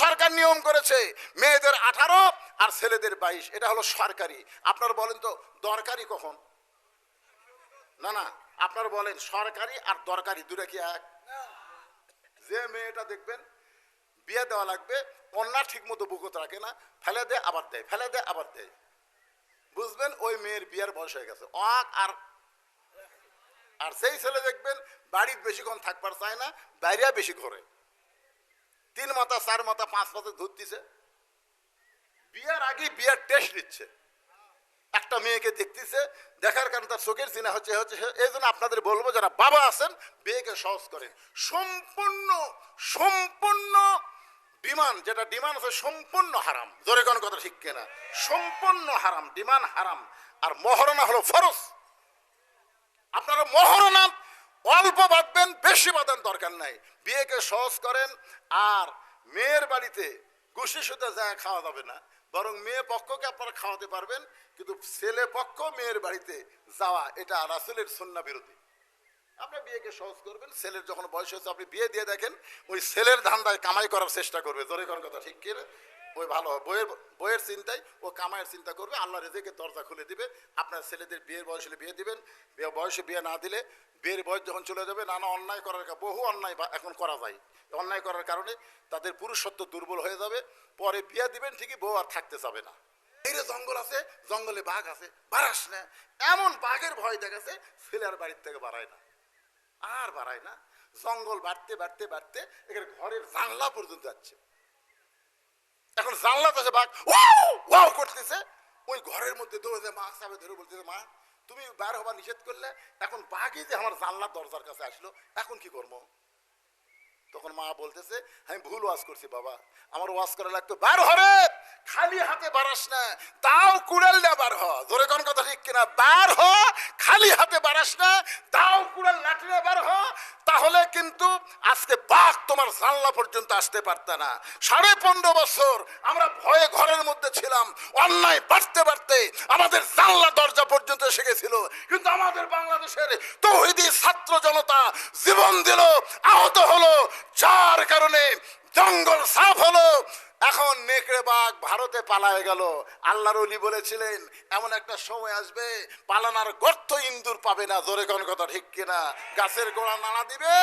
সরকার নিয়ম করেছে। মেয়েদের আঠারো আর ছেলেদের বাইশ। এটা হলো সরকারি। আপনারা বলেন তো, দরকারি কখন? না না, আপনারা বলেন, সরকারি আর দরকারি, দুটো কি এক? যে মেয়েটা দেখবেন, বিয়ে দেওয়া লাগবে, অন্যা ঠিক মতো বুকত রাখে না, ফেলে দেয় আবার দেয় ফেলে দেয় আবার দেয় বুঝবেন, ওই মেয়ের বিয়ের বয়স হয়ে গেছে। অক আর আর সেই ছেলে দেখবেন, বাড়ির বেশিক্ষণ থাকবার চায় না, বাইরে বেশি ঘরে। তিন মাথা, চার মাথা, পাঁচ মাথা ধরতেছে বিয়ার আগে বিয়ের টেস্ট নিচ্ছে। একটা মেয়েকে দেখতেছে, দেখার কারণে তার চোখের চিনা হচ্ছে হচ্ছে, এই জন্য আপনাদের বলব, যারা বাবা আছেন, বিয়েকে সহজ করেন। সম্পূর্ণ সম্পূর্ণ ডিমান্ড, যেটা ডিমান্ড আছে, সম্পূর্ণ হারাম। জোরে কোন কথা ঠিক কেনা? সম্পূর্ণ হারাম, ডিমান্ড হারাম। আর মহরণা হলো ফরজ। আপনারা মহরণা অল্প বাঁধবেন, বেশি বাঁধার দরকার নাই। বিয়েকে সহজ করেন, আর মেয়ের বাড়িতে গুষি সুতে যায় খাওয়া যাবে না। বরং মেয়ে পক্ষকে আপনারা খাওয়াতে পারবেন, কিন্তু ছেলে পক্ষ মেয়ের বাড়িতে যাওয়া, এটা রাসুলের সন্না বিরোধী। আপনি বিয়েকে সহজ করবেন, ছেলের যখন বয়স হয়েছে, আপনি বিয়ে দিয়ে দেখেন, ওই ছেলের ধান্দায় কামাই করার চেষ্টা করবে। জোরে করার কথা ঠিক কি রে? ওই ভালো হবে। বইয়ের বইয়ের চিন্তায় ও কামাইয়ের চিন্তা করবে। আল্লাহ রেজেকে দরজা খুলে দিবে। আপনার ছেলেদের বিয়ের বয়স হলে বিয়ে দিবেন। বিয়ে বয়সে বিয়ে না দিলে বিয়ের বয়স যখন চলে যাবে, নানা অন্যায় করার বহু অন্যায় এখন করা যায়। অন্যায় করার কারণে তাদের পুরুষত্ব দুর্বল হয়ে যাবে। পরে বিয়ে দিবেন ঠিকই, বউ আর থাকতে যাবে না। এই রে জঙ্গল আছে, জঙ্গলে বাঘ আছে, বাড়াস না। এমন বাঘের ভয় দেখাছে ছেলে আর বাড়ির থেকে বাড়ায় না। আর বাড়ায় না। জঙ্গল বাড়তে বাড়তে বাড়তে এখানে ঘরের জানলা পর্যন্ত যাচ্ছে। এখন জানলা কাছে বাঘ, ওয়াও করতেছে। ওই ঘরের মধ্যে দৌড়ে মা সাবে ধরে বলতেছে, মা, তুমি বার হবার নিষেধ করলে, এখন বাঘই যে আমার জানলার দরজার কাছে আসলো, এখন কি করব? তখন মা বলতেছে, আমি ভুল ওয়াজ করছি বাবা, আমার ওয়াজ করা লাগতো বার হরে খালি হাতে বাড়াস না তাও কুড়াল না বার হ। ধরে কোন কথা ঠিক কিনা? বার হ খালি হাতে বাড়াস না তাও কুড়াল লাঠি না বার হ, তাহলে কিন্তু আজকে বাঘ তোমার জানলা পর্যন্ত আসতে পারত না। সাড়ে পনেরো বছর আমরা ভয়ে ঘরের মধ্যে ছিলাম, অন্যায় বাড়তে বাড়তে আমাদের জানলা দরজা পর্যন্ত এসে গেছিল। কিন্তু আমাদের বাংলাদেশের তৌহিদি ছাত্র জনতা জীবন দিল, আহত হলো, যার কারণে জঙ্গল সাফ হলো এখন নেকড়ে বাঘ ভারতে পালায় গেল। আল্লাহর অলি বলেছিলেন, এমন একটা সময় আসবে, পালানার গর্ত ইন্দুর পাবে না। জোরে কোন কথা ঠিক কিনা? গাছের গোড়া নানা দিবে,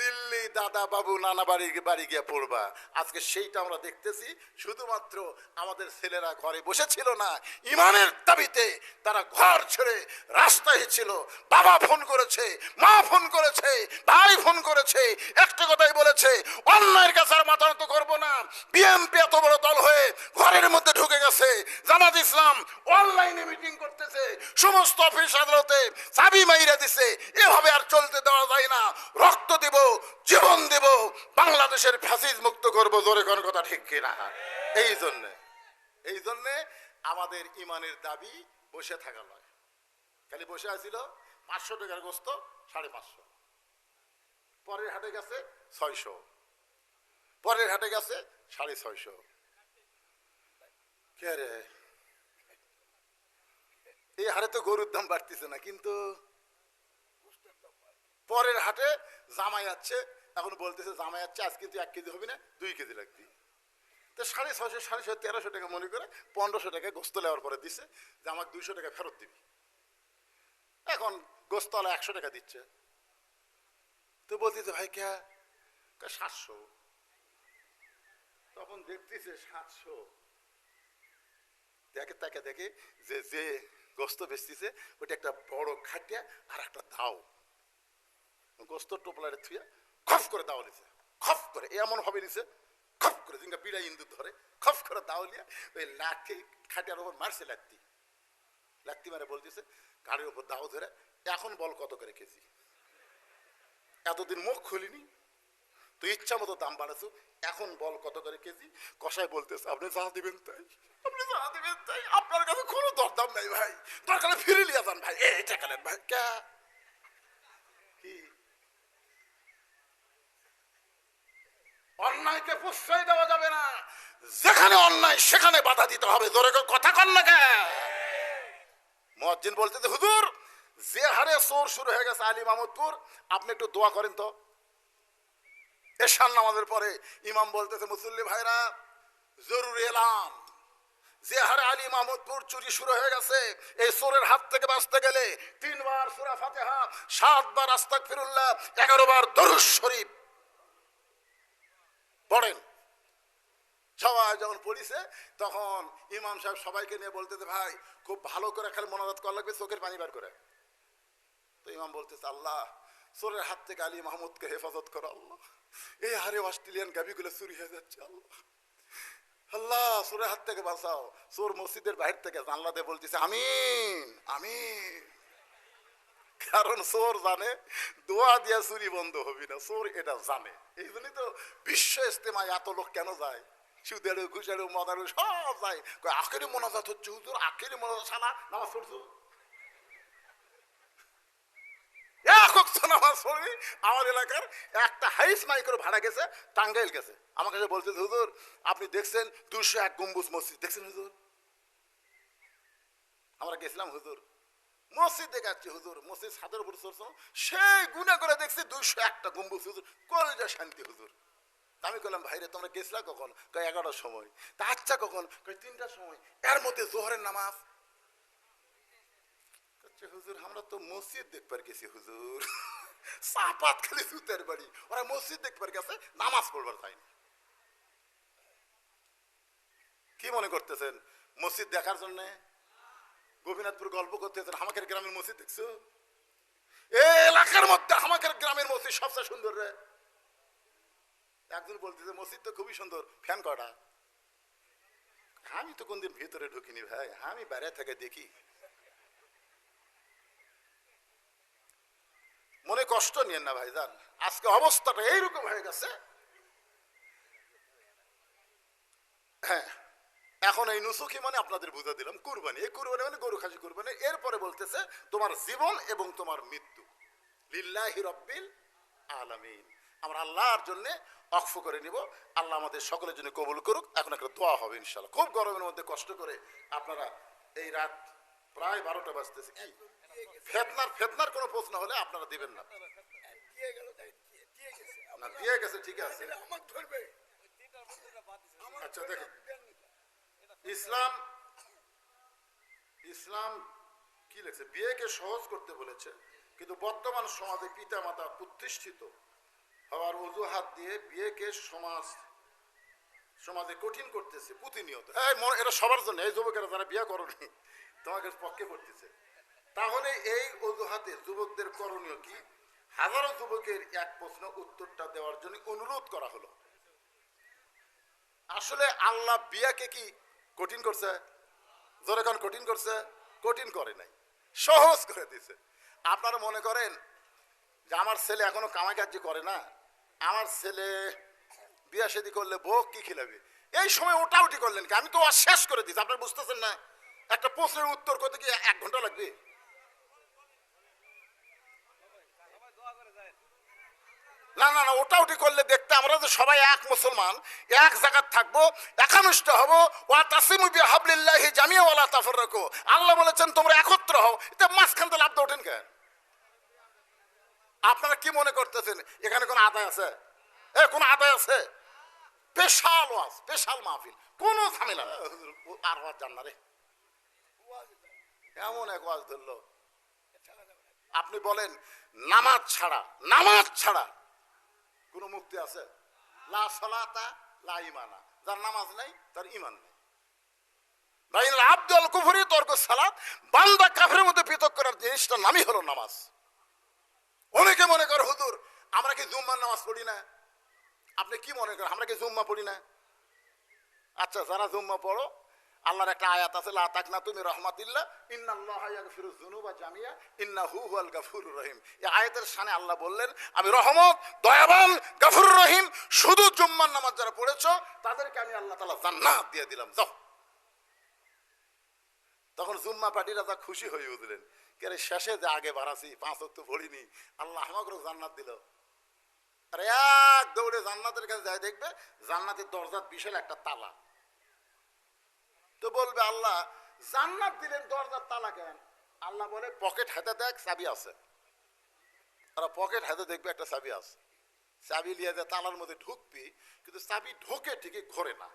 দিল্লি দাদা বাবু নানা বাড়ি বাড়ি গিয়ে পড়বা। আজকে সেইটা আমরা দেখতেছি, শুধুমাত্র আমাদের ছেলেরা ঘরে বসেছিল না, ইমানের দাবিতে তারা ঘর ছেড়ে রাস্তায় ছিল। বাবা ফোন করেছে, মা ফোন করেছে, ভাই ফোন করেছে, একটা কথাই বলেছে, অন্যায়ের কাছে আর মাথা নত করব না। বিএমপি এত বড় দল হয়ে ঘরের মধ্যে ঢুকে গেছে। জামাত ইসলাম অনলাইনে মিটিং করতেছে। সমস্ত অফিস আদালতে চাবি মাইরা দিছে। এভাবে আর চলতে দেওয়া যায় না। রক্ত দেব, জীবন দেব, বাংলাদেশের ফ্যাসিজ মুক্ত করব, জোরে কোন কথা ঠিক কিনা? এই জন্যে এই জন্যে আমাদের ইমানের দাবি বসে থাকা নয় খালি বসে আছিল পাঁচশো টাকার গোস্ত, সাড়ে পাঁচশো। পরের হাটে গেছে ছয়শো। পরের হাটে গেছে সাড়ে ছয়শো। এই হারে তো গরুর দাম বাড়তেছে না, কিন্তু পরের হাটে জামাই যাচ্ছে এখন বলতেছে জামাই যাচ্ছে আজ কিন্তু এক কেজি হবে না, দুই কেজি লাগবে। তো সাড়ে ছয়শো, সাড়ে ছয়, তেরোশো টাকা মনে করে পনেরোশো টাকা গোস্ত নেওয়ার পরে দিছে যে আমাকে দুইশো টাকা ফেরত দিবি। এখন গোস্তলা একশো টাকা দিচ্ছে। তো বলতেছে, ভাই কে, সাতশো। তখন দেখতেছে সাতশো। দেখে, তাকে দেখে যে যে গোস্ত বেচতেছে ওটা একটা বড় খাটিয়া আর একটা দাও। গোস্ত টোপলারে থুয়ে খফ করে দাও নিছে। খফ করে এমন হবে নিছে, খফ করে জিঙ্গা পিড়া ইন্দুর ধরে, খফ করে দাও লিয়া ওই লাঠি খাটিয়ার ওপর মারছে লাত্তি লাত্তি মারে বলতেছে, গাড়ির ওপর দাও ধরে, এখন বল কত করে কেজি? এতদিন মুখ খুলিনি তো ইচ্ছা মতো দাম বাড়াছো। এখন বল কত করে কেজি? কষায় বলতেছে, আপনি যা দিবেন তাই। আপনি যা দিবেন তাই। আপনার কাছে কোনো দরদাম নাই ভাই। দরকারে ফিরে লিয়া যান ভাই। এই টাকালেন ভাই। কে? অন্যায়কে প্রশ্রয় দেওয়া যাবে না। যেখানে অন্যায়, সেখানে বাধা দিতে হবে। জোরে কথা কন না কে মজ্জিন বলতেছে, হুজুর, যে হারে চোর শুরু হয়ে গেছে আলী মাহমুদপুর আপনি একটু দোয়া করেন তো। এশান নামাজের পরে ইমাম বলতেছে, মুসল্লি ভাইরা, জরুরি এলাম আলী মাহমুদপুর চুরি শুরু হয়ে গেছে, এই হাত থেকে বাঁচতে গেলে তিনবার সুরা ফাতেহা, সাতবার আস্তাক ফিরুল্লাহ দরুদ শরীফ। পড়েন। সবাই যখন পড়িছে, তখন ইমাম সাহেব সবাইকে নিয়ে বলতেছে, ভাই, খুব ভালো করে খালি মনোজাত করা লাগবে, চোখের পানি বার করে। তো ইমাম বলতেছে, আল্লাহ সোরের হাত থেকে আলী মাহমুদকে হেফাজত করো, আল্লাহ। এই হারে অস্ট্রেলিয়ান গাবিগুলো চুরি হয়ে যাচ্ছে, আল্লাহ। আল্লাহ সোরের হাত থেকে বাঁচাও। সোর মসজিদের বাইরে থেকে জানলা দিয়ে বলতেছে, আমিন আমিন। কারণ সোর জানে, দোয়া দিয়া চুরি বন্ধ হবি না, সোর এটা জানে। এই জন্যই তো বিশ্ব ইস্তেমায় এত লোক কেন যায়? সুদেরু, ঘুষেরু, মদারু, সব যায়। আখেরি মোনাজাত হচ্ছে, হুজুর, আখেরি মোনাজাত সালা নামাজ পড়ছো? নামাজ আমার এলাকার একটা হাইস মাইক্রো ভাড়া গেছে, টাঙ্গাইল গেছে। আমার কাছে বলছে, হুজুর, আপনি দেখছেন দুশো এক গম্বুজ মসজিদ, দেখছেন হুজুর? আমরা গেছিলাম, হুজুর, মসজিদ দেখাচ্ছি, হুজুর, মসজিদ সাদের উপর সেই করে দেখছি দুইশো একটা গম্বুজ, হুজুর শান্তি, হুজুর। আমি বললাম ভাইরে, তোমরা গেছিলা কখন? কয়, এগারোটার সময়। তা আচ্ছা কখন? কয়, তিনটার সময়। এর মধ্যে জোহরের নামাজ। হুজুর, আমরা তো মসজিদ দেখবার গেছি, হুজুর। চাপাত খালি বাড়ি। ওরা মসজিদ গেছে, নামাজ পড়বার কি মনে করতেছেন? মসজিদ দেখার গোপীনাথপুর গল্প করতেছেন গ্রামের মসজিদ দেখছ? এলাকার মধ্যে গ্রামের মসজিদ সবচেয়ে সুন্দর রে। একজন বলতেছে, মসজিদ তো খুবই সুন্দর, ফ্যান কটা আমি তো কোনদিন ভিতরে ঢুকিনি ভাই, আমি বাইরে থেকে দেখি। মনে কষ্ট নিয়েন না ভাই, যান। আজকে অবস্থাটা এইরকম হয়ে গেছে। হ্যাঁ এখন এই নুসুখি মানে আপনাদের বুঝা দিলাম, কুরবানি। এই কুরবানি মানে গরু খাসি কুরবানি। এরপরে বলতেছে, তোমার জীবন এবং তোমার মৃত্যু। লিল্লাহি রব্বিল আলামিন। আমরা আল্লাহর জন্য অক্ষ করে নিব। আল্লাহ আমাদের সকলের জন্য কবুল করুক। এখন একটা দোয়া হবে ইনশাল্লাহ খুব গরমের মধ্যে কষ্ট করে আপনারা এই রাত প্রায় বারোটা বাজতেছে। কি? ফেতনার ফেতনার কোনো প্রশ্ন হলে আপনারা দিবেন না। দিয়ে গেছে। না দিয়ে গেছে ঠিক আছে। আচ্ছা দেখেন ইসলাম ইসলাম কি লেখছে? বিয়েকে সহজ করতে বলেছে কিন্তু বর্তমান সমাজে পিতা মাতা প্রতিষ্ঠিত হওয়ার অজুহাত দিয়ে বিয়েকে সমাজ সমাজে কঠিন করতেছে প্রতিনিয়ত। এই এটা সবার জন্য এই যুবকেরা যারা বিয়ে করনি তোমাকে পক্ষে করতেছে। তাহলে এই অজুহাতে যুবকদের করণীয় কি? হাজারো যুবকের এক প্রশ্ন উত্তরটা দেওয়ার জন্য অনুরোধ করা হলো। আসলে আল্লাহ বিয়াকে কি কঠিন করছে? জোরে কঠিন করছে? কঠিন করে নাই। সহজ করে দিছে আপনারা মনে করেন যে আমার ছেলে এখনও কামাই কার্য করে না? আমার ছেলে বিয়া সেদি করলে বউ কি খিলাবে? এই সময় ওটা উঠি করলেন কি? আমি তো শেষ করে দিচ্ছি আপনারা বুঝতেছেন না? একটা প্রশ্নের উত্তর করতে কি এক ঘণ্টা লাগবে? না না না ওটা ওটি করলে দেখতে আমরা তো সবাই এক মুসলমান, এক জায়গায় থাকব, একানুষ্ঠ হব, ওয়া তাসিমু বিহাবলিল্লাহি জামিয়া ওয়ালা তাফাররাকু। আল্লাহ বলেছেন, তোমরা একত্র হও। এটা মাঝখান থেকে লাভ ওঠেন কেন? আপনারা কি মনে করতেছেন, এখানে কোনো আদায় আছে? এ, কোনো আদায় আছে? স্পেশাল ওয়াজ স্পেশাল মাহফিল, কোনো ঝামেলা আর ওয়াজ জান না রে। এমন এক ওয়াজ ধরলো। আপনি বলেন, নামাজ ছাড়া নামাজ ছাড়া কোনো মুক্তি আছে? যার নামাজ নাই, তার ইমান নেই। আব্দুল কুফরি, তর্ক, সালাত, বান্দা কাফের মধ্যে পৃথক করার জিনিসটার নামই হলো নামাজ। অনেকে মনে করে, হুজুর, আমরা কি জুম্মার নামাজ পড়ি না? আপনি কি মনে করেন, আমরা কি জুম্মা পড়ি না? আচ্ছা যারা জুম্মা পড়ো আল্লাহর একটা আয়াত আছে, লা তাকনা তুমি রহমাতিল্লাহ, ইন্নাল্লাহ ইয়াগফিরুজ যুনুবা জামিয়া, ইন্নাহু হুয়াল গাফুরুর রহিম। এই আয়াতের শানে আল্লাহ বললেন, আমি রহমত, দয়াবান, গাফুরুর রহিম, শুধু জুম্মার নামাজ যারা পড়েছো, তাদেরকে আমি আল্লাহ তাআলা জান্নাত দিয়ে দিলাম। যাও। তখন জুম্মা পার্টিরা তা খুশি হয়ে উঠলেন। কে রে, শেষে যে আগে বাড়াছি, পাঁচ অক্ট পড়িনি, আল্লাহ আমাকে জান্নাত দিল। আর এক দৌড়ে জান্নাতের কাছে যায়, দেখবে জান্নাতের দরজার বিশাল একটা তালা। তো বলবে আল্লাহ, জান্নাত দিলেন, দরজার তালা কেন? আল্লাহ বলে, পকেট হাতে দেখ, চাবি আছে। তারা পকেট হাতে দেখবে একটা চাবি আছে। চাবি লিয়ে যে তালার মধ্যে ঢুকবি, কিন্তু চাবি ঢোকে ঠিকই ঘরে না।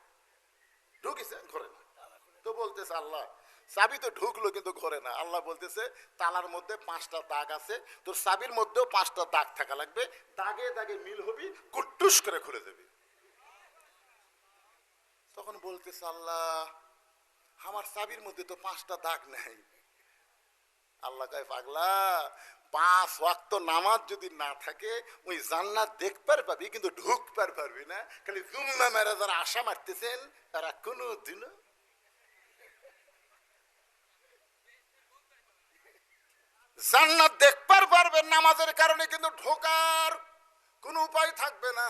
ঢুকিছে, ঘরে না। তো বলতেছে আল্লাহ, চাবি তো ঢুকলো, কিন্তু ঘরে না। আল্লাহ বলতেছে, তালার মধ্যে পাঁচটা দাগ আছে, তোর চাবির মধ্যেও পাঁচটা দাগ থাকা লাগবে। দাগে দাগে মিল হবি, কুট্টুস করে খুলে দেবি। তখন বলতেছে আল্লাহ আমার চাবির মধ্যে তো পাঁচটা দাগ নাই। আল্লাহ কয়, পাগলা, পাঁচ ওয়াক্ত নামাজ যদি না থাকে, ওই জান্নাত দেখবার পাবি, কিন্তু ঢুকবার পারবি না। খালি জুম্মা মেরা যারা আশা মারতেছেন, তারা কোনো দিনও জান্নাত দেখবার পারবেন নামাজের কারণে কিন্তু ঢোকার কোনো উপায় থাকবে না।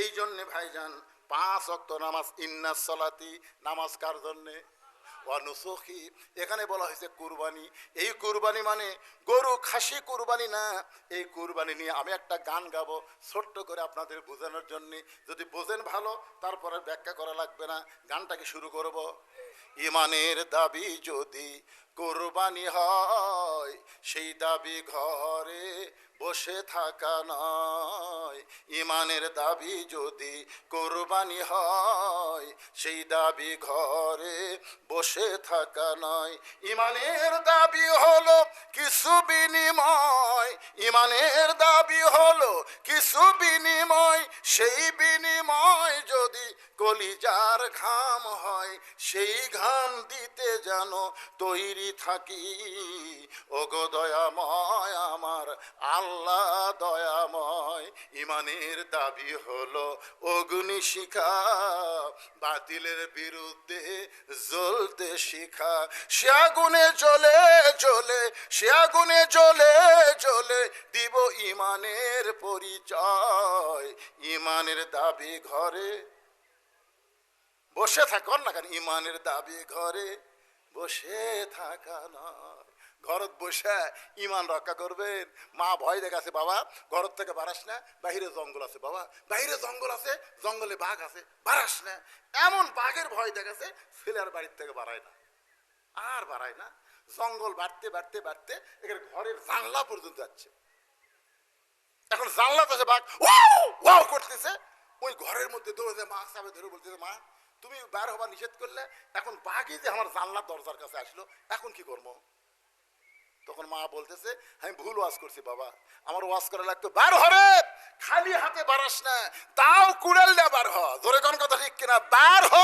এই জন্যে ভাইজান, পাঁচ অক্ত নামাজ ইন্নাস সলাতি, নামাজ কার জন্যে? এখানে বলা হয়েছে কুরবানি। এই কুরবানি মানে গরু খাসি কুরবানি না, এই কুরবানি নিয়ে আমি একটা গান গাবো ছোট্ট করে আপনাদের বোঝানোর জন্যে। যদি বোঝেন ভালো, তারপরে ব্যাখ্যা করা লাগবে না। গানটাকে শুরু করব। ইমানের দাবি যদি কোরবানি হয়, সেই দাবি ঘরে বসে থাকা নয়। ইমানের দাবি যদি কোরবানি হয়, সেই দাবি ঘরে বসে থাকা নয়। ইমানের দাবি হলো কিছু বিনিময়। ইমানের দাবি হলো কিছু বিনিময়। সেই বিনিময় যদি কলিজার ঘাম হয়, সেই ঘাম দিতে যেন তৈরি থাকি। ওগো দয়াময়, আমার আল্লাহ দয়াময়, ইমানের দাবি হলো অগ্নি শিখা। বাতিলের বিরুদ্ধে জ্বলতে শিখা। সে আগুনে চলে চলে সে আগুনে চলে চলে দিব ইমানের পরিচয়। ইমানের দাবি ঘরে বসে থাকন না কেন? ইমানের দাবি ঘরে বসে থাকা নয়। ঘরত বসে ইমান রক্ষা করবেন। মা ভয় দেখাছে, বাবা ঘর থেকে বাড়াস না, বাহিরে জঙ্গল আছে, বাবা। বাহিরে জঙ্গল আছে, জঙ্গলে বাঘ আছে, বাড়াস না। এমন বাঘের ভয় দেখাছে, ছেলের বাড়ির থেকে বাড়ায় না। আর বাড়ায় না। জঙ্গল বাড়তে বাড়তে বাড়তে এখানে ঘরের জানলা পর্যন্ত যাচ্ছে। এখন জানলা তো বাঘ, ওয়াও ওয়াও করতেছে। ওই ঘরের মধ্যে দৌড়ে মা সাবে ধরে বলতেছে, মা তুমি বার হবার নিষেধ করলে, এখন বাকি যে আমার জানলার দরজার কাছে আসলো, এখন কি করব? তখন মা বলতেছে, আমি ভুল ওয়াজ করছি বাবা। আমার ওয়াজ করা লাগতো, বার হরে খালি হাতে বাড়াস না তাও কুড়াল না বার হ। জোরে কোন কথা ঠিক কিনা? বার হ,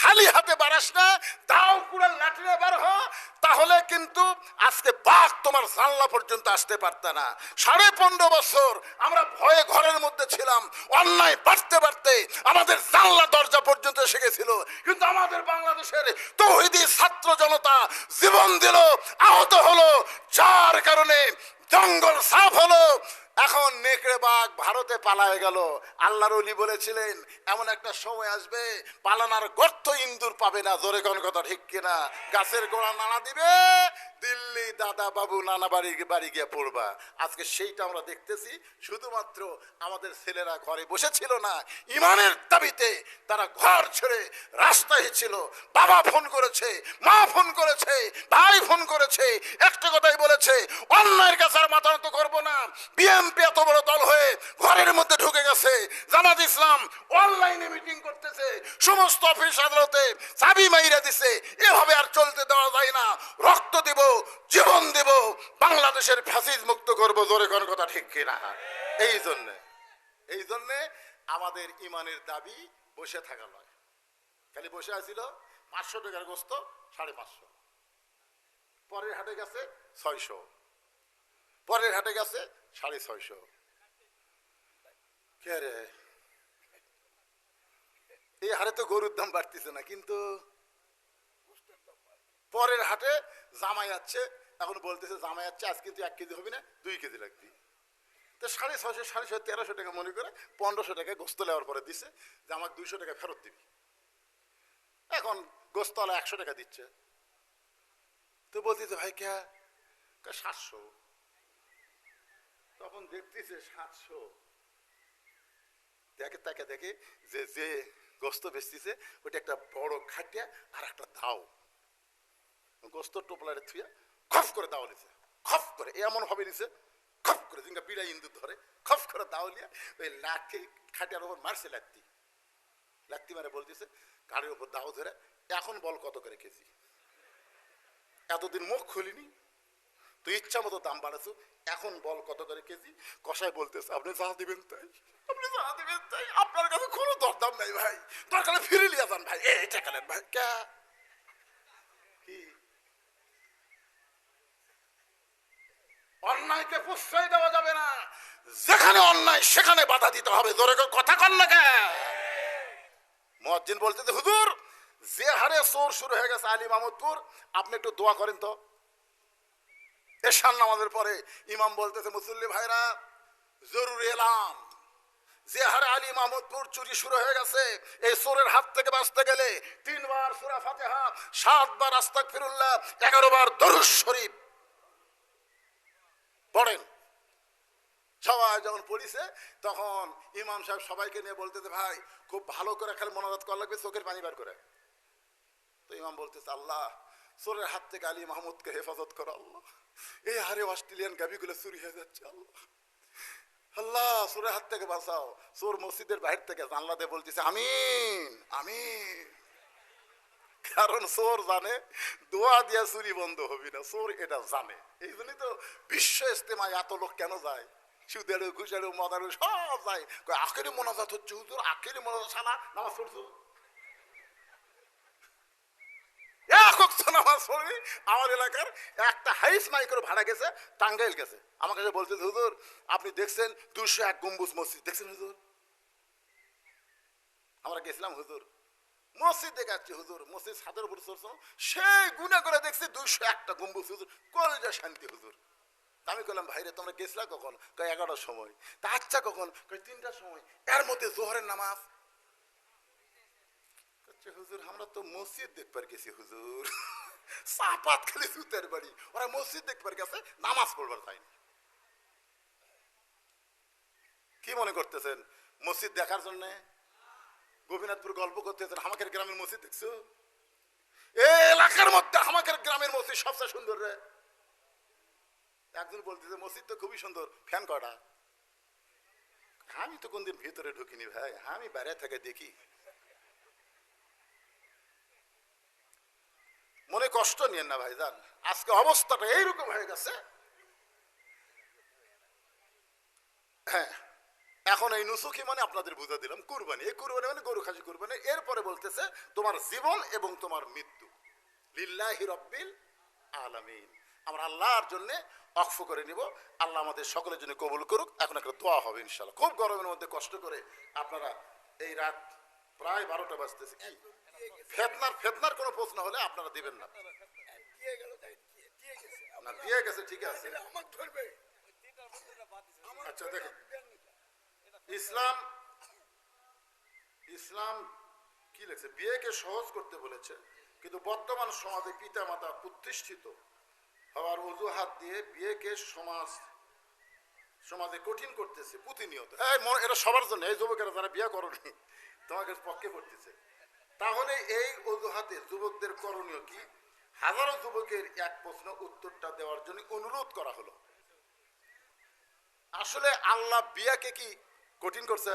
খালি হাতে বাড়াস না তাও কুড়াল লাঠি না বার হ, তাহলে কিন্তু আজকে বাঘ তোমার জানলা পর্যন্ত আসতে পারত না। সাড়ে পনেরো বছর আমরা ভয়ে ঘরের মধ্যে ছিলাম, অন্যায় বাড়তে বাড়তে আমাদের জানলা দরজা পর্যন্ত এসে গেছিল। কিন্তু আমাদের বাংলাদেশের তৌহিদি ছাত্র জনতা জীবন দিল, আহত হলো যার কারণে জঙ্গল সাফ হলো। এখন নেকড়ে বাঘ ভারতে পালায় গেল। আল্লাহর অলি বলেছিলেন, এমন একটা সময় আসবে, পালানার গর্ত ইন্দুর পাবে না। জোরে কোন কথা ঠিক কিনা? গাছের গোড়া নাড়া দিবে দিল্লি দাদা বাবু নানা বাড়ি বাড়ি গিয়ে পড়বা। আজকে সেইটা আমরা দেখতেছি। শুধুমাত্র আমাদের ছেলেরা ঘরে বসেছিল না, ইমানের দাবিতে তারা ঘর ছেড়ে রাস্তায় ছিল। বাবা ফোন করেছে, মা ফোন করেছে, ভাই ফোন করেছে, একটা কথাই বলেছে, অন্যায়ের কাছে আর মাথা নত করব না। বিএমপি এত বড় দল হয়ে ঘরের মধ্যে ঢুকে গেছে। জামাত ইসলাম অনলাইনে মিটিং করতেছে। সমস্ত অফিস আদালতে চাবি মাইরা দিছে। এভাবে আর চলতে দেওয়া যায় না। রক্ত দেব জীবন দেব, বাংলাদেশের ফ্যাসিজ মুক্ত করব, জোরে কোন কথা ঠিক কিনা? এই জন্যে এই জন্যে আমাদের ইমানের দাবি বসে থাকা নয় খালি বসে আছিল পাঁচশো টাকার গোস্ত, সাড়ে পাঁচশো। পরের হাটে গেছে ছয়শো। পরের হাটে গেছে সাড়ে ছয়শো। কে এই হারে তো গরুর দাম বাড়তেছে না, কিন্তু পরের হাটে জামাই যাচ্ছে এখন বলতেছে জামাই যাচ্ছে আজ কিন্তু এক কেজি হবে না, দুই কেজি লাগবে। তো সাড়ে ছয়শো সাড়ে ছয় তেরোশো টাকা মনে করে পনেরোশো টাকা গোস্ত নেওয়ার পরে দিছে যে আমাকে দুইশো টাকা ফেরত দিবি। এখন গোস্তলা একশো টাকা দিচ্ছে। তো বলতেছে ভাই কে? সাতশো। তখন দেখতেছে সাতশো। দেখে তাকে দেখে যে যে গোস্ত বেচতেছে ওটা একটা বড় খাটিয়া আর একটা দাও। গোস্ত টোপলারে থুয়া খফ করে দাও নিছে। খফ করে, এমন হবে নিছে খপ করে জিঙ্গা বিড়া ইন্দু ধরে খপ করে দাওলিয়া ওই লাঠি খাটিয়ার ওপর মারছে লাত্তি লাত্তি মারে বলতেছে, গাড়ির ওপর দাও ধরে, এখন বল কত করে কেজি? এতদিন মুখ খুলিনি, তুই ইচ্ছা মতো দাম বাড়াছো এখন বল কত করে কেজি? কষায় বলতেছে, আপনি যা দিবেন তাই, আপনি যা দিবেন তাই, আপনার কাছে কোনো দরদাম নাই ভাই, দরকারে ফিরে লিয়া যান ভাই, এই টাকালেন ভাই কে অন্যায়কে প্রশ্রয় দেওয়া যাবে না। যেখানে অন্যায়, সেখানে বাধা দিতে হবে। জোরে কথা কন না কে মজ্জিন বলতেছে, হুজুর, যে হারে চোর শুরু হয়ে গেছে আলী মাহমুদপুর আপনি একটু দোয়া করেন তো। এশান নামাজের পরে ইমাম বলতেছে, মুসল্লি ভাইরা, জরুরি এলাম যে হারে আলী মাহমুদপুর চুরি শুরু হয়ে গেছে, এই চোরের হাত থেকে বাঁচতে গেলে তিনবার সুরা ফাতেহা, সাতবার আস্তাক ফিরুল্লাহ এগারো বার দরুদ শরীফ পড়েন। সবাই যখন পড়িছে, তখন ইমাম সাহেব সবাইকে নিয়ে বলতেছে, ভাই, খুব ভালো করে খালি মনোজাত করা লাগবে, চোখের পানি বার করে। তো ইমাম বলতেছে, আল্লাহ, চোরের হাত থেকে আলী মাহমুদকে হেফাজত করো, আল্লাহ। এই হারে অস্ট্রেলিয়ান গাবিগুলো চুরি হয়ে যাচ্ছে, আল্লাহ। আল্লাহ, চোরের হাত থেকে বাঁচাও। চোর মসজিদের বাইরে থেকে জানলা দিয়ে বলতেছে, আমিন আমিন। কারণ চোর জানে, দোয়া দিয়া চুরি বন্ধ হবি না চোর এটা জানে। এই জন্যই তো বিশ্ব ইস্তেমায় এত লোক কেন যায়? সুদেরও ঘুষেরও মদারও সব যায়। আখেরি মোনাজাত হচ্ছে, হুজুর, আখেরি মোনাজাত সালা নামাজ পড়ছো? আমার এলাকার একটা হাইস মাইক্রো ভাড়া গেছে, টাঙ্গাইল গেছে। আমার কাছে বলছে, হুজুর, আপনি দেখছেন দুশো এক গম্বুজ মসজিদ, দেখছেন হুজুর? আমরা গেছিলাম, হুজুর মসজিদ দেখাচ্ছি, হুজুর, মসজিদ ছাদের উপর চলছো সেই গুণা করে দেখছি, দুইশো একটা গম্বুজ, হুজুর, কলেজা শান্তি, হুজুর। আমি বললাম ভাইরে, তোমরা গেছিলা কখন? কয়, এগারোটার সময়। তা আচ্ছা কখন? কয়, তিনটার সময়। এর মধ্যে জোহরের নামাজ। হুজুর, আমরা তো মসজিদ দেখবার গেছি, হুজুর। চাপাত খালি সুতের বাড়ি। ওরা মসজিদ দেখবার গেছে, নামাজ পড়বার চাইনি কি মনে করতেছেন? মসজিদ দেখার জন্যে গোপীনাথপুর গল্প করতেছেন হামাকের গ্রামের মসজিদ দেখছ? এলাকার মধ্যে হামাকের গ্রামের মসজিদ সবচেয়ে সুন্দর রে। একজন বলতেছে, মসজিদ তো খুবই সুন্দর, ফ্যান কটা আমি তো কোনদিন ভিতরে ঢুকিনি ভাই, আমি বাইরে থেকে দেখি। মনে কষ্ট নিয়েন না ভাই যান আজকে অবস্থাটা এইরকম হয়ে গেছে। হ্যাঁ। এখন এই নুসুখি মানে আপনাদের বুঝা দিলাম কুরবানি। এই কুরবানি মানে গরু খাসি কুরবানি। এরপরে বলতেছে তোমার জীবন এবং তোমার মৃত্যু। লিল্লাহি রব্বিল আলামিন। আমরা আল্লাহর জন্য অক্ষ করে নিব। আল্লাহ আমাদের সকলের জন্য কবুল করুক। এখন একটা দোয়া হবে ইনশাল্লাহ খুব গরমের মধ্যে কষ্ট করে আপনারা এই রাত প্রায় বারোটা বাজতেছে। কি? ফেতনার ফেতনার কোনো প্রশ্ন হলে আপনারা দিবেন না। দিয়ে গেছে। ঠিক আছে। আচ্ছা দেখেন। ইসলাম ইসলাম কি লেখছে? বিয়েকে সহজ করতে বলেছে, কিন্তু বর্তমান সমাজে পিতা মাতা প্রতিষ্ঠিত হওয়ার অজুহাত দিয়ে বিয়েকে সমাজ, সমাজে কঠিন করতেছে, প্রতিনিয়ত। এই এটা সবার জন্য, এই যুবকেরা যারা বিয়ে করনি, তোমাকে পক্ষে করতেছে। তাহলে এই অজুহাতে যুবকদের করণীয় কি? হাজারো যুবকের এক প্রশ্ন উত্তরটা দেওয়ার জন্য অনুরোধ করা হলো। আসলে আল্লাহ বিয়াকে কি কঠিন করছে?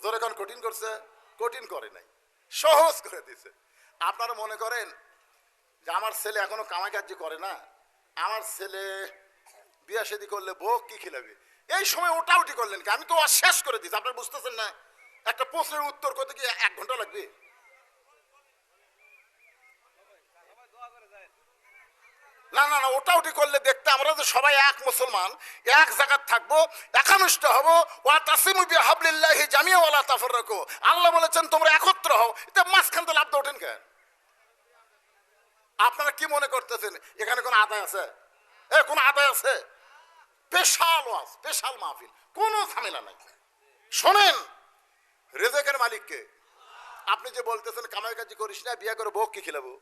জোরে কোন, কঠিন করছে? কঠিন করে নাই। সহজ করে দিছে। আপনারা মনে করেন যে আমার ছেলে এখনও কামাই কার্য করে না? আমার ছেলে বিয়া সেদি করলে বউ কি খেলাবে? এই সময় ওটা উঠি করলেন কি? আমি তো শেষ করে দিচ্ছি আপনারা বুঝতেছেন না? একটা প্রশ্নের উত্তর করতে কি এক ঘণ্টা লাগবে? না না না ওটা ওটি করলে দেখতে আমরা তো সবাই এক মুসলমান, এক জায়গায় থাকব, একানুষ্ঠ হব, ওয়া তাসিমু বিহাবলিল্লাহি জামিয়া ওয়ালা তাফাররাকু। আল্লাহ বলেছেন, তোমরা একত্র হও। এটা মাঝখান থেকে লাভ ওঠেন কেন? আপনারা কি মনে করতেছেন, এখানে কোনো আদায় আছে? এ, কোনো আদায় আছে? স্পেশাল ওয়াজ স্পেশাল মাহফিল, কোনো ঝামেলা নাই। শোনেন, রেজেকের মালিককে, আপনি যে বলতেছেন, কামাই কাজি করিস না, বিয়ে করে কি খিলাবো?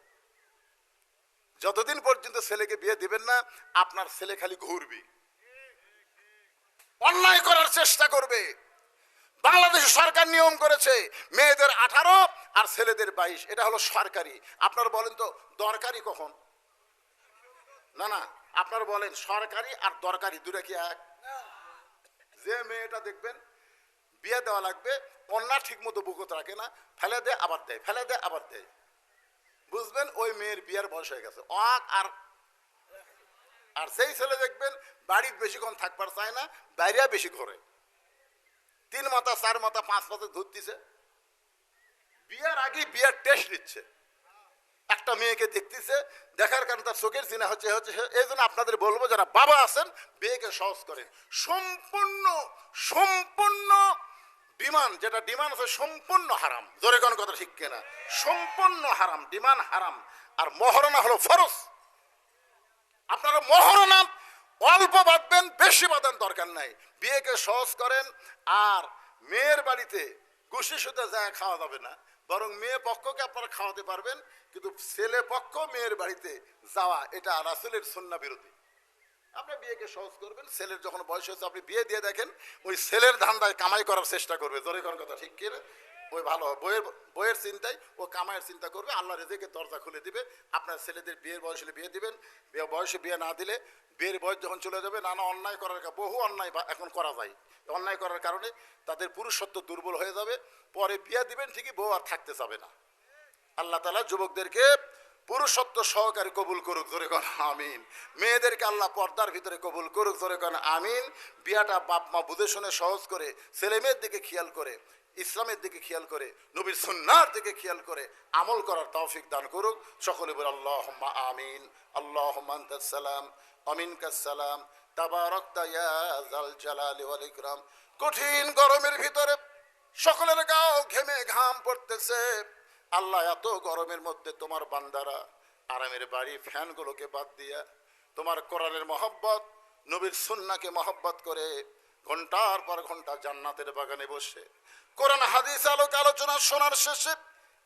যতদিন পর্যন্ত ছেলেকে বিয়ে দিবেন না, আপনার ছেলে খালি ঘুরবে। অন্যায় করার চেষ্টা করবে। বাংলাদেশ সরকার নিয়ম করেছে, মেয়েদের আঠারো আর ছেলেদের বাইশ। এটা হলো সরকারি। আপনারা বলেন তো, দরকারি কখন? না না, আপনারা বলেন, সরকারি আর দরকারি, দুটা কি এক? যে মেয়েটা দেখবেন, বিয়ে দেওয়া লাগবে, অন্যা ঠিক মতো বুকত রাখে না, ফেলে দেয় আবার দেয় ফেলে দেয় আবার দেয় বুঝবেন, ওই মেয়ের বিয়ের বয়স হয়ে গেছে। অক আর আর সেই ছেলে দেখবেন বাড়ির বেশিক্ষণ থাকবার চায় না, বাইরে বেশি ঘরে। তিন মাথা, চার মাথা, পাঁচ মাথা ধরতেছে বিয়ার আগে বিয়ের টেস্ট নিচ্ছে। একটা মেয়েকে দেখতেছে, দেখার কারণে তার চোখের চিনা হচ্ছে হচ্ছে, এই জন্য আপনাদের বলব, যারা বাবা আছেন, বিয়েকে সহজ করেন। সম্পূর্ণ সম্পূর্ণ ডিমান্ড, যেটা ডিমান্ড আছে সম্পূর্ণ হারাম। জোরে কোন কথা ঠিক কেনা? সম্পূর্ণ হারাম, ডিমান্ড হারাম। আর মহরণা হলো ফরজ। আপনারা মহরণা অল্প বাঁধবেন, বেশি বাঁধান দরকার নাই। বিয়েকে সহজ করেন, আর মেয়ের বাড়িতে গুষি সুতে যায় খাওয়া যাবে না। বরং মেয়ে পক্ষকে আপনারা খাওয়াতে পারবেন, কিন্তু ছেলে পক্ষ মেয়ের বাড়িতে যাওয়া, এটা রাসুলের সন্না বিরোধী। আপনি বিয়েকে সহজ করবেন, ছেলের যখন বয়স হয়েছে, আপনি বিয়ে দিয়ে দেখেন, ওই ছেলের ধান্দায় কামাই করার চেষ্টা করবে জোরে করার কথা, ঠিক কি? ওই ভালো হবে। বইয়ের বইয়ের চিন্তায় ও কামাইয়ের চিন্তা করবে, আল্লাহ রেজেকে দরজা খুলে দিবে আপনার ছেলেদের বিয়ের বয়স হলে বিয়ে দিবেন, বিয়ে বয়সে বিয়ে না দিলে বিয়ের বয়স যখন চলে যাবে, নানা অন্যায় করার বহু অন্যায় এখন করা যায় অন্যায় করার কারণে তাদের পুরুষত্ব দুর্বল হয়ে যাবে, পরে বিয়ে দিবেন ঠিকই, বউ আর থাকতে যাবে না আল্লাহ তালা যুবকদেরকে পুরুষত্ব সহকারে কবুল করুক, ধরে কন, আমিন। মেয়েদেরকে আল্লাহ পর্দার ভিতরে কবুল করুক, ধরে কন, আমিন। বিয়াটা বাপ মা বুঝে শুনে সহজ করে ছেলে মেয়ের দিকে খেয়াল করে, ইসলামের দিকে খেয়াল করে, নবীর সুন্নার দিকে খেয়াল করে, আমল করার তৌফিক দান করুক। সকলে বলে আল্লাহ আমিন আল্লাহ সালাম আমিন কাসালাম কঠিন গরমের ভিতরে সকলের গাও ঘেমে ঘাম পড়তেছে। আল্লাহ এত গরমের মধ্যে তোমার বান্দারা আরামের বাড়ি, ফ্যানগুলোকে বাদ দিয়া তোমার কোরআনের মহব্বত, নবীর সুন্নাকে মহব্বত করে ঘণ্টার পর ঘণ্টা জান্নাতের বাগানে বসে। কোরআন, হাদিস, আলোক, আলোচনা শোনার শেষে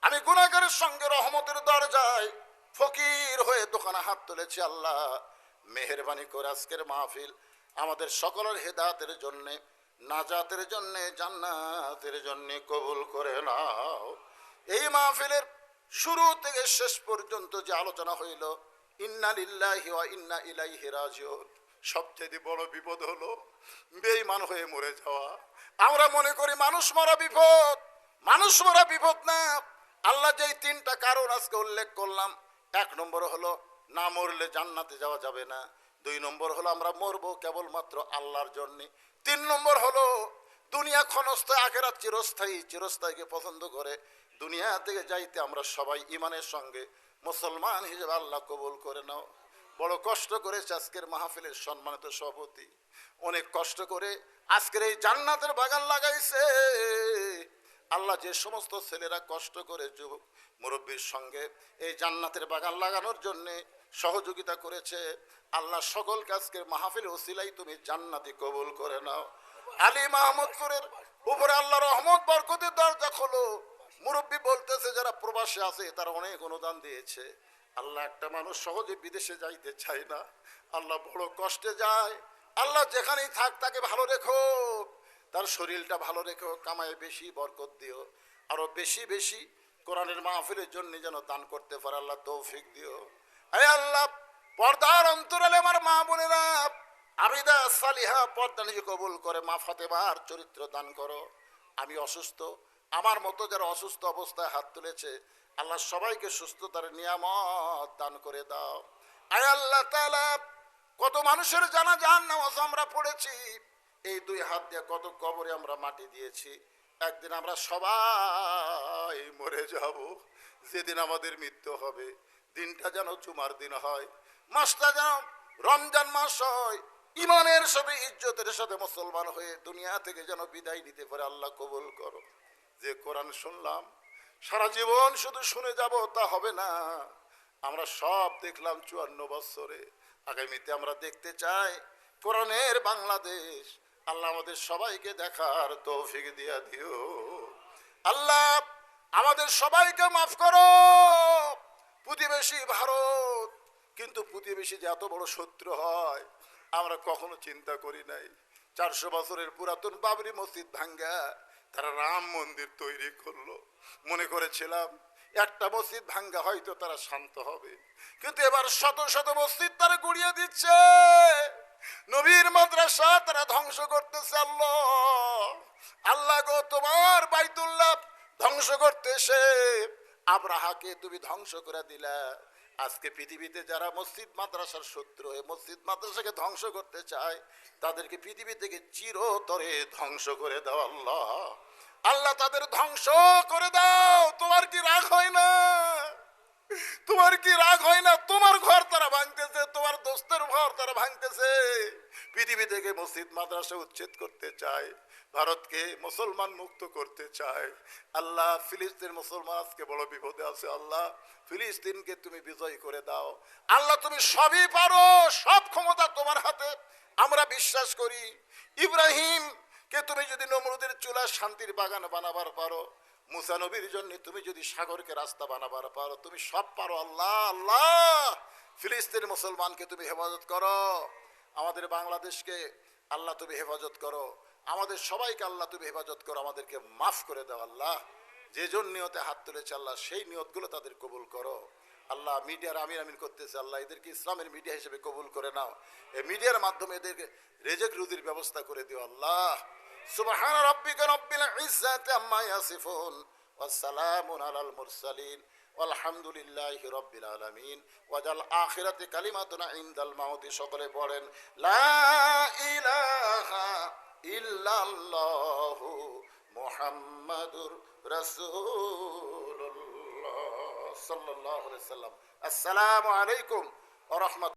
আমি গুণাগারের সঙ্গে রহমতের দরজায় ফকির হয়ে দোকানে হাত তুলেছি, আল্লাহ মেহরবানি করে আজকের মাহফিল আমাদের সকলের হেদাতের জন্যে, নাজাতের জন্যে, জান্নাতের জন্যে কবুল করে নাও। এই মাহফিলের শুরু থেকে শেষ পর্যন্ত যে আলোচনা হইল, ইন্না লিল্লাহি ওয়া ইন্না ইলাইহি রাজিউন সবচেয়ে বড় বিপদ হলো বেঈমান হয়ে মরে যাওয়া। আমরা মনে করি মানুষ মরা বিপদ, মানুষ মরা বিপদ না। আল্লাহ যেই তিনটা কারণ আজকে উল্লেখ করলাম, এক নম্বর হলো না মরলে জান্নাতে যাওয়া যাবে না। দুই নম্বর হলো আমরা মরবো কেবলমাত্র আল্লাহর জন্য। তিন নম্বর হলো দুনিয়া ক্ষণস্থায়ী, আখেরাত চিরস্থায়ী, চিরস্থায়ীকে পছন্দ করে। দুনিয়া থেকে যাইতে আমরা সবাই ইমানের সঙ্গে মুসলমান হিসেবে আল্লাহ কবুল করে নাও। বড় কষ্ট করেছে আজকের মাহফিলের সম্মানিত সভাপতি। অনেক কষ্ট করে আজকের এই জান্নাতের বাগান লাগাইছে। আল্লাহ যে সমস্ত ছেলেরা কষ্ট করে যুবক মুরব্বীর সঙ্গে এই জান্নাতের বাগান লাগানোর জন্যে সহযোগিতা করেছে। আল্লাহ সকলকে আজকের মাহফিল ওসিলাই তুমি জান্নাতি কবুল করে নাও। আলী মাহমুদপুরের উপরে আল্লাহ রহমত, বরকতের দরজা খোলো। মুরব্বী বলতেছে, যারা প্রবাসে আছে, তারা অনেক অনুদান দিয়েছে। আল্লাহ একটা মানুষ সহজে বিদেশে যাইতে চায় না। আল্লাহ বড় কষ্টে যায়। আল্লাহ যেখানেই থাক, তাকে ভালো রেখো। তার শরীরটা ভালো রেখো, কামায় বেশি, বরকত দিও। আরও বেশি বেশি কোরআনের মাহফিলের জন্য যেন দান করতে পারে, আল্লাহ তৌফিক দিও। আরে আল্লাহ, পর্দার অন্তরালে আমার মা বোনেরা, আবিদা সালিহা পর্দা নিজে কবুল করে, মা ফাতেমার চরিত্র দান করো। আমি অসুস্থ আমার মতো যারা অসুস্থ অবস্থায় হাত তুলেছে, আল্লাহ সবাইকে সুস্থতার নিয়ামত দান করে দাও। আয় আল্লাহ কত মানুষের জানা যান নামাজ আমরা পড়েছি, এই দুই হাত দিয়ে কত কবরে আমরা মাটি দিয়েছি। একদিন আমরা সবাই মরে যাব, যেদিন আমাদের মৃত্যু হবে। দিনটা যেন জুমার দিন হয়, মাসটা যেন রমজান মাস হয়। ইমানের সাথে, ইজ্জতের সাথে মুসলমান হয়ে দুনিয়া থেকে যেন বিদায় নিতে পারে, আল্লাহ কবুল করো। যে কোরআন শুনলাম, সারা জীবন শুধু শুনে যাব, তা হবে না। আমরা সব দেখলাম চুয়ান্ন বছরে আগামীতে আমরা দেখতে চাই, কোরআনের বাংলাদেশ। আল্লাহ আমাদের সবাইকে দেখার তৌফিক দিয়া দিও। আল্লাহ, আমাদের সবাইকে মাফ করো। প্রতিবেশী ভারত, কিন্তু প্রতিবেশী যে এত বড় শত্রু হয়, আমরা কখনো চিন্তা করি নাই। চারশো বছরের পুরাতন বাবরি মসজিদ ভাঙ্গা। তারা রাম মন্দির তৈরি করল। মনে করেছিলাম, একটা মসজিদ ভাঙ্গা, হয়তো তারা শান্ত হবে। কিন্তু এবার শত শত মসজিদ তারা গুড়িয়ে দিচ্ছে। নবীর মাদ্রাসা তারা ধ্বংস করতেছে, আল্লাহ। আল্লাহ গো, তোমার বাইতুল্লাহ ধ্বংস করতে এসে আব্রাহাকে তুমি ধ্বংস করে দিলা। আজকে পৃথিবীতে যারা মসজিদ মাদ্রাসার শত্রু হয়ে মসজিদ মাদ্রাসাকে ধ্বংস করতে চায়, তাদেরকে পৃথিবী থেকে চিরতরে ধ্বংস করে দাও আল্লাহ। আল্লাহ তাদের ধ্বংস করে দাও। তোমার কি রাগ হয় না? তোমার কি রাগ হয় না? তোমার ঘর তারা ভাঙতেছে, তোমার দোস্তের ঘর তারা ভাঙতেছে। পৃথিবী থেকে মসজিদ মাদ্রাসা উচ্ছেদ করতে চায়। ভারতকে মুসলমান মুক্ত করতে চায়। আল্লাহ ফিলিস্তিন মুসলমান আজকে বড় বিপদে আছে, আল্লাহ ফিলিস্তিনকে তুমি বিজয় করে দাও। আল্লাহ তুমি সবই পারো, সব ক্ষমতা তোমার হাতে। আমরা বিশ্বাস করি ইব্রাহিম কে তুমি যদি নমরুদের চুলা শান্তির বাগান বানাবার পারো, মুসা নবীর জন্য তুমি যদি সাগরকে রাস্তা বানাবার পারো, তুমি সব পারো, আল্লাহ আল্লাহ। ফিলিস্তিন মুসলমানকে তুমি হেফাজত করো। আমাদের বাংলাদেশকে আল্লাহ তুমি হেফাজত করো। আমাদের সবাইকে আল্লাহ তুমি হেফাজত করো আমাদেরকে মাফ করে দাও আল্লাহ যে জন নিয়তে হাত তুলেছে আল্লাহ সেই নিয়তগুলো তাদের কবুল করো আল্লাহ মিডিয়ার আমির আমিন করতেছে আল্লাহ এদেরকে ইসলামের মিডিয়া হিসেবে কবুল করে নাও এই মিডিয়ার মাধ্যমে এদেরকে রেজেক রুদির ব্যবস্থা করে দিও আল্লাহ সুবহান রাব্বিকা রব্বিল ইজ্জাতি আম্মা ইয়াসিফুন ওয়াসসালামুন আলাল মুরসালিন والحمد لله رب العالمين وجل آخرة كلمتنا عند الموت সকলে পড়েন লা ইলাহা ইল্লাল্লাহু মুহাম্মাদুর রাসূলুল্লাহ সাল্লাল্লাহু আলাইহি সাল্লাম আসসালামু আলাইকুম ওয়া রাহমাতুল্লাহ